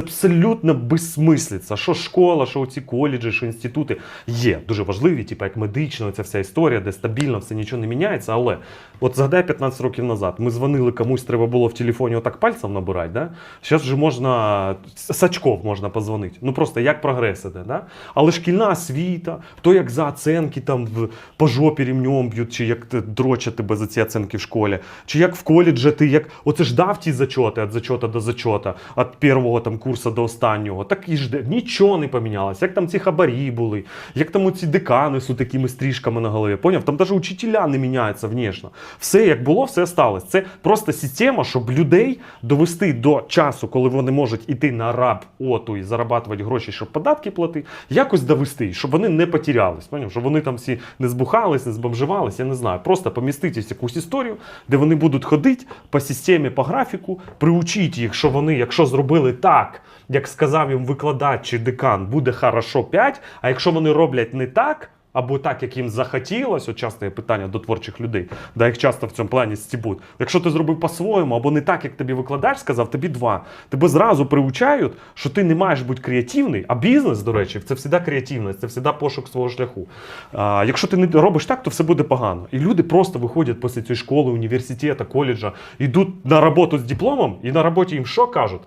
абсолютно безсмислиця. Що школа, що ці коледжі, що інститути є дуже важливі, типу як медична, ця вся історія, де стабільно все нічого не міняється. Але от згадай 15 років назад, ми дзвонили комусь, треба було в телефоні отак пальцем набирати. Да? Зараз вже можна з очков можна позвонити. Ну просто як прогрес іде. Да? Але шкільна освіта, то як за оценки там в, по жопі рівнем б'ють, чи як дрочать тебе за ці оценки в школі, чи як в коледжі ти як оце ж дав ті зачоти від зачота до зачота, від першого там курсу до останнього. Так і жде. Нічого не помінялося. Як там ці хабарі були, як там ці декани з такими стрижками на голові. Поняв? Там навіть учителя не міняються внешне. Все як було, все сталося. Це просто система, щоб людей довести до часу, коли вони можуть іти на раб оту і зарабатувати гроші, щоб податки платити, якось довести, щоб вони не потерялись. Поняв? Щоб вони там всі не збухались, не збомживались, я не знаю. Просто поміститись якусь історію, де вони будуть ходити по системі, по графіку, приучіть їх, що вони, якщо зробили так, як сказав їм викладач чи декан, буде хорошо 5, а якщо вони роблять не так. Або так, як їм захотілось, от часто є питання до творчих людей, да їх часто в цьому плані стібуть. Якщо ти зробив по-своєму, або не так, як тобі викладач сказав, тобі два. Тебе зразу приучають, що ти не маєш бути креативний, а бізнес, до речі, це завжди креативність, це завжди пошук свого шляху. А, якщо ти не робиш так, то все буде погано. І люди просто виходять після цієї школи, університету, коледжа, йдуть на роботу з дипломом, і на роботі їм що кажуть?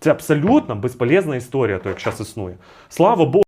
Це абсолютно безполезна історія, то як зараз існує. Слава Богу.